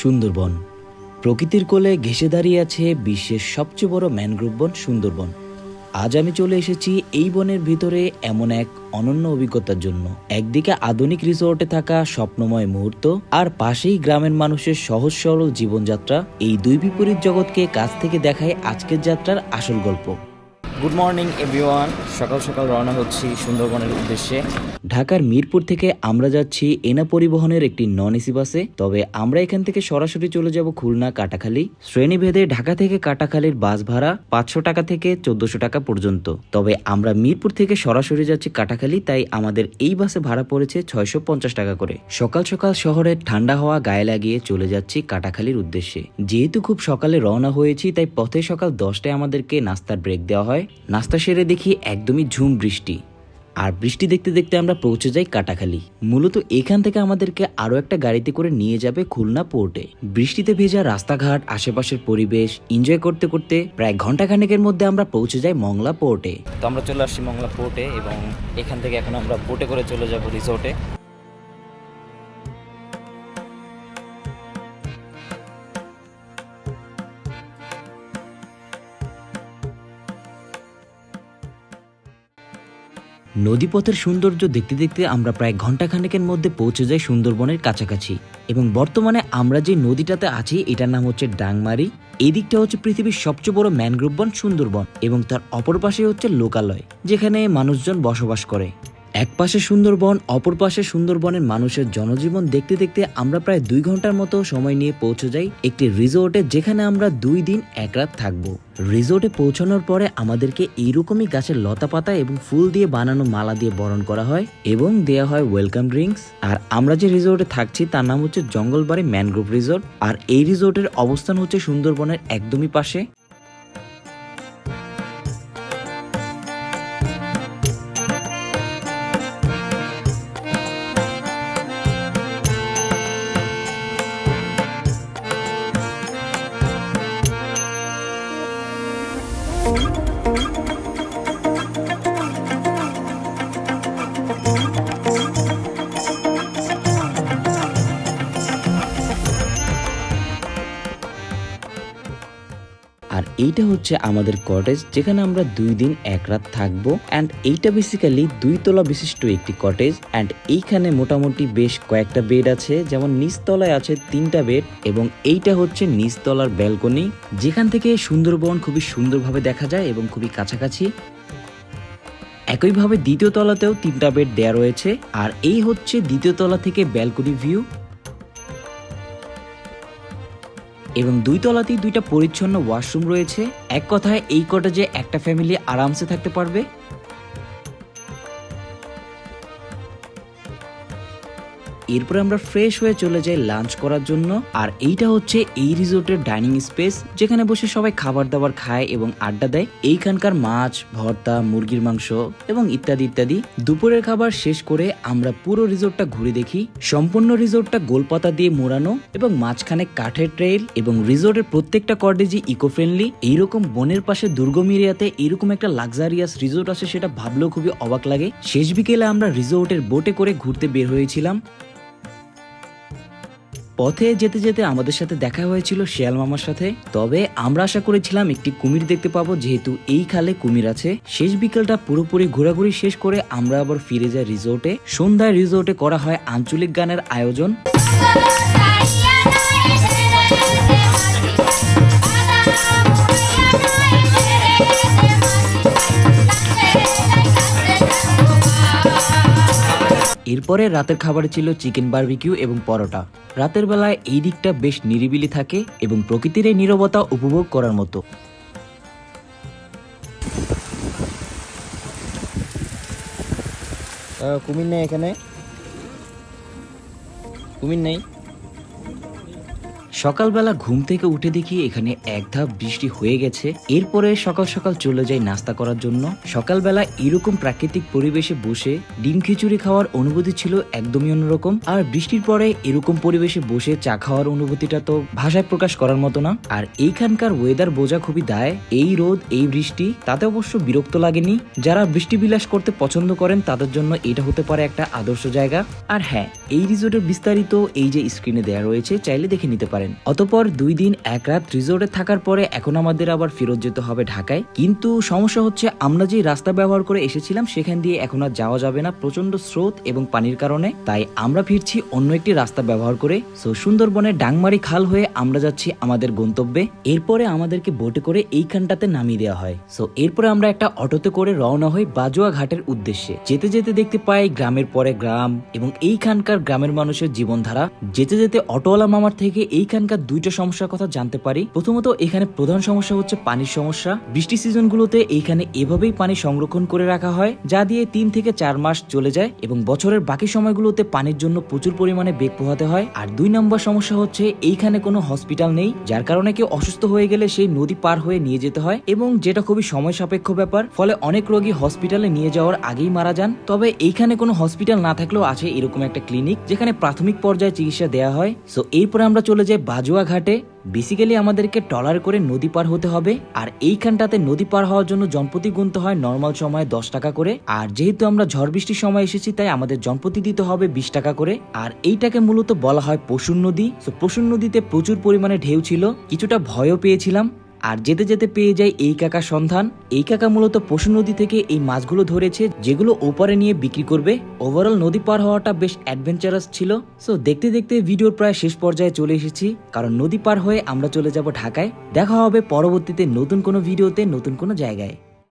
সুন্দরবন। প্রকৃতির কোলে ঘেসে দাঁড়িয়ে আছে বিশ্বের সবচেয়ে বড় ম্যানগ্রোভ বন সুন্দরবন। আজ আমি চলে এসেছি এই বনের ভিতরে এমন এক অনন্য অভিজ্ঞতার জন্য। একদিকে আধুনিক রিসোর্টে থাকা স্বপ্নময় মুহূর্ত আর পাশেই গ্রামের মানুষের সহজ সরল জীবনযাত্রা, এই দুই বিপরীত জগৎকে কাছ থেকে দেখায় আজকের যাত্রার আসল গল্প। গুড মর্নিং এভরিওয়ান সকাল সকাল রওনা হচ্ছি সুন্দরবনের উদ্দেশ্যে। ঢাকার মিরপুর থেকে আমরা যাচ্ছি এনা পরিবহনের একটি নন এসি বাসে। তবে আমরা এখান থেকে সরাসরি চলে যাব খুলনা কাটাখালী। শ্রেণীভেদে ঢাকা থেকে কাটাখালীর বাস ভাড়া পাঁচশো টাকা থেকে চোদ্দশো টাকা পর্যন্ত। তবে আমরা মিরপুর থেকে সরাসরি যাচ্ছি কাটাখালী, তাই আমাদের এই বাসে ভাড়া পড়েছে ছয়শো পঞ্চাশ টাকা করে। সকাল সকাল শহরের ঠান্ডা হাওয়া গায়ে লাগিয়ে চলে যাচ্ছি কাটাখালীর উদ্দেশ্যে। যেহেতু খুব সকালে রওনা হয়েছি, তাই পথে সকাল দশটায় আমাদেরকে নাস্তার ব্রেক দেওয়া হয়। নাস্তা সেরে দেখি একদমই ঝুম বৃষ্টি। আর বৃষ্টি দেখতে দেখতে আমরা পৌঁছে যাই কাটাখালী। মূলত এখান থেকে আমাদেরকে আরও একটা গাড়িতে করে নিয়ে যাবে খুলনা পোর্টে। বৃষ্টিতে ভেজা রাস্তাঘাট, আশেপাশের পরিবেশ এনজয় করতে করতে প্রায় ঘণ্টা খানেকের মধ্যে আমরা পৌঁছে যাই মংলা পোর্টে। তো আমরা চলে আসছি মংলা পোর্টে এবং এখান থেকে এখন আমরা বোটে করে চলে যাব রিসোর্টে নদীপথের সৌন্দর্য দেখতে দেখতে আমরা প্রায় ঘণ্টা খানেকের মধ্যে পৌঁছে যাই সুন্দরবনের কাছাকাছি। এবং বর্তমানে আমরা যে নদীটাতে আছি, এটার নাম হচ্ছে ডাংমারি। এই দিকটা হচ্ছে পৃথিবীর সবচেয়ে বড় ম্যানগ্রোভ বন সুন্দরবন এবং তার অপর পাশে হচ্ছে লোকালয়, যেখানে মানুষজন বসবাস করে। এক পাশে সুন্দরবন, অপর পাশে সুন্দরবনের মানুষের জনজীবন দেখতে দেখতে আমরা প্রায় দুই ঘণ্টার মতো সময় নিয়ে পৌঁছে যাই একটি রিসোর্টে যেখানে আমরা দুই দিন এক রাত থাকব। রিসোর্টে পৌঁছানোর পরে আমাদেরকে এইরকমই গাছের লতা পাতা এবং ফুল দিয়ে বানানো মালা দিয়ে বরণ করা হয় এবং দেয়া হয় ওয়েলকাম ড্রিঙ্কস আর আমরা যে রিসোর্টে থাকছি তার নাম হচ্ছে জঙ্গলবাড়ি ম্যানগ্রোভ রিসোর্ট। আর এই রিসোর্টের অবস্থান হচ্ছে সুন্দরবনের একদমই পাশে। এইটা হচ্ছে আমাদের কটেজ যেখানে আমরা দুই দিন এক রাত থাকব। অ্যান্ড এইটা বেসিক্যালি দুই তলা বিশিষ্ট একটি কটেজ অ্যান্ড এইখানে মোটামুটি বেশ কয়েকটা বেড আছে। যেমন নিচতলায় আছে তিনটা বেড এবং এইটা হচ্ছে নিচতলার ব্যালকনি যেখান থেকে সুন্দরবন খুবই সুন্দরভাবে দেখা যায় এবং খুবই কাছাকাছি। একইভাবে দ্বিতীয় তলাতেও তিনটা বেড দেয়া রয়েছে। আর এই হচ্ছে দ্বিতীয় তলা থেকে ব্যালকনি ভিউ এবং দুই তলাতেই দুইটা পরিচ্ছন্ন ওয়াশরুম রয়েছে। এক কথায় এই কটেজে একটা ফ্যামিলি আরামসে থাকতে পারবে। এরপর আমরা ফ্রেশ হয়ে চলে যাই লাঞ্চ করার জন্য। আর এইটা হচ্ছে এই রিসোর্টের ডাইনিং স্পেস যেখানে বসে সবাই খাবার দাবার খায় এবং আড্ডা দেয়। এইখানকার মাছ, ভর্তা, মুরগির মাংস এবং ইত্যাদি ইত্যাদি। দুপুরের খাবার শেষ করে আমরা পুরো রিসোর্টটা ঘুরে দেখি। সম্পূর্ণ রিসোর্টটা গোলপাতা দিয়ে মোড়ানো এবং মাঝখানে কাঠের ট্রেইল এবং রিসোর্টের প্রত্যেকটা কর্ডেজই ইকো ফ্রেন্ডলি এইরকম বনের পাশে দুর্গম এরিয়াতে এরকম একটা লাক্সারিয়াস রিসোর্ট আছে, সেটা ভাবলেও খুবই অবাক লাগে। শেষ বিকেলে আমরা রিসোর্টের বোটে করে ঘুরতে বের হয়েছিলাম। পথে যেতে যেতে আমাদের সাথে দেখা হয়েছিল শিয়াল মামার সাথে। তবে আমরা আশা করেছিলাম একটি কুমির দেখতে পাবো, যেহেতু এই খালে কুমির আছে। শেষ বিকেলটা পুরোপুরি ঘোরাঘুরি শেষ করে আমরা আবার ফিরে যাই রিসোর্টে। সন্ধ্যায় রিসোর্টে করা হয় আঞ্চলিক গানের আয়োজন। এরপরে রাতের খাবার ছিল চিকেন বার্বিকিউ এবং পরোটা। রাতের বেলায় এই দিকটা বেশ নিরিবিলি থাকে এবং প্রকৃতির এই নিরবতা উপভোগ করার মতো। কুমির নেই এখানে? কুমির নেই? সকালবেলা ঘুম থেকে উঠে দেখি এখানে এক ধাপ বৃষ্টি হয়ে গেছে। এরপরে সকাল সকাল চলে যাই নাস্তা করার জন্য। সকালবেলা এরকম প্রাকৃতিক পরিবেশে বসে ডিম খিচুড়ি খাওয়ার অনুভূতি ছিল একদমই অন্যরকম। আর বৃষ্টির পরে এরকম পরিবেশে বসে চা খাওয়ার অনুভূতিটা তো ভাষায় প্রকাশ করার মতো না। আর এইখানকার ওয়েদার বোঝা খুবই দায়। এই রোদ, এই বৃষ্টি, তাতে অবশ্য বিরক্ত লাগেনি। যারা বৃষ্টি বিলাস করতে পছন্দ করেন, তাদের জন্য এটা হতে পারে একটা আদর্শ জায়গা। আর হ্যাঁ এই রিসোর্টের বিস্তারিত এই যে স্ক্রিনে দেওয়া রয়েছে, চাইলে দেখে নিতে পারেন। পারেন অতপর দুই দিন এক রাত রিসোর্টে থাকার পরে এখন আমাদের আবার ফেরত যেতে হবে ঢাকায়। কিন্তু সমস্যা হচ্ছে, আমরা যে রাস্তা ব্যবহার করে এসেছিলাম, সেখান দিয়ে এখন আর যাওয়া যাবে না প্রচণ্ড স্রোত এবং পানির কারণে। তাই আমরা ফিরছি অন্য একটি রাস্তা ব্যবহার করে। সো সুন্দরবনের ডাংমারি খাল হয়ে আমরা যাচ্ছি আমাদের গন্তব্যে। এরপরে আমাদেরকে বোটে করে এইখানটাতে নামিয়ে দেওয়া হয়। সো এরপরে আমরা একটা অটোতে করে রওনা হই বাজুয়া ঘাটের উদ্দেশ্যে। যেতে যেতে দেখতে পাই গ্রামের পরে গ্রাম এবং এইখানকার গ্রামের মানুষের জীবনধারা। যেতে যেতে অটোওয়ালা মামার থেকে এইখানকার দুইটা সমস্যার কথা জানতে পারি। প্রথমত, এখানে প্রধান সমস্যা হচ্ছে পানির সমস্যা। বৃষ্টি সিজনগুলোতে এইখানে এভাবেই পানি সংরক্ষণ করে রাখা হয়, যা দিয়ে তিন থেকে চার মাস চলে যায় এবং বছরের বাকি সময়গুলোতে পানির জন্য প্রচুর পরিমাণে বেগ পোহাতে হয়। আর দুই নম্বর সমস্যা হচ্ছে, এইখানে কোনো হসপিটাল নেই, যার কারণে কেউ অসুস্থ হয়ে গেলে সেই নদী পার হয়ে নিয়ে যেতে হয় এবং যেটা খুবই সময় সাপেক্ষ ব্যাপার, ফলে অনেক রোগী হসপিটালে নিয়ে যাওয়ার আগেই মারা যান। তবে এইখানে কোনো হসপিটাল না থাকলেও আছে এরকম একটা ক্লিনিক, যেখানে প্রাথমিক পর্যায়ে চিকিৎসা দেওয়া হয়। সো, এরপরে আমরা চলে যাই বাজুয়া ঘাটে বেসিক্যালি আমাদেরকে টলার করে নদী পার হতে হবে, আর এইখানটাতে নদী পার হওয়ার জন্য জনপ্রতি গুনতে হয় নর্মাল সময়ে দশ টাকা করে, আর যেহেতু আমরা ঝড় বৃষ্টির সময় এসেছি তাই আমাদের জনপ্রতি দিতে হবে বিশ টাকা করে, আর এইটাকে মূলত বলা হয় পশুর নদী। তো পশুর নদীতে প্রচুর পরিমাণে ঢেউ ছিল, কিছুটা ভয়ও পেয়েছিলাম আর যেতে যেতে পেয়ে যায় এই কাকা সন্ধান। এই কাকা মূলত পশু নদী থেকে এই মাছগুলো ধরেছে, যেগুলো ওপারে নিয়ে বিক্রি করবে। ওভারঅল নদী পার হওয়াটা বেশ অ্যাডভেঞ্চারাস ছিল। সো দেখতে দেখতে ভিডিওর প্রায় শেষ পর্যায়ে চলে এসেছি। কারণ নদী পার হয়ে আমরা চলে যাব ঢাকায়। দেখা হবে পরবর্তীতে নতুন কোনো ভিডিওতে নতুন কোনো জায়গায়।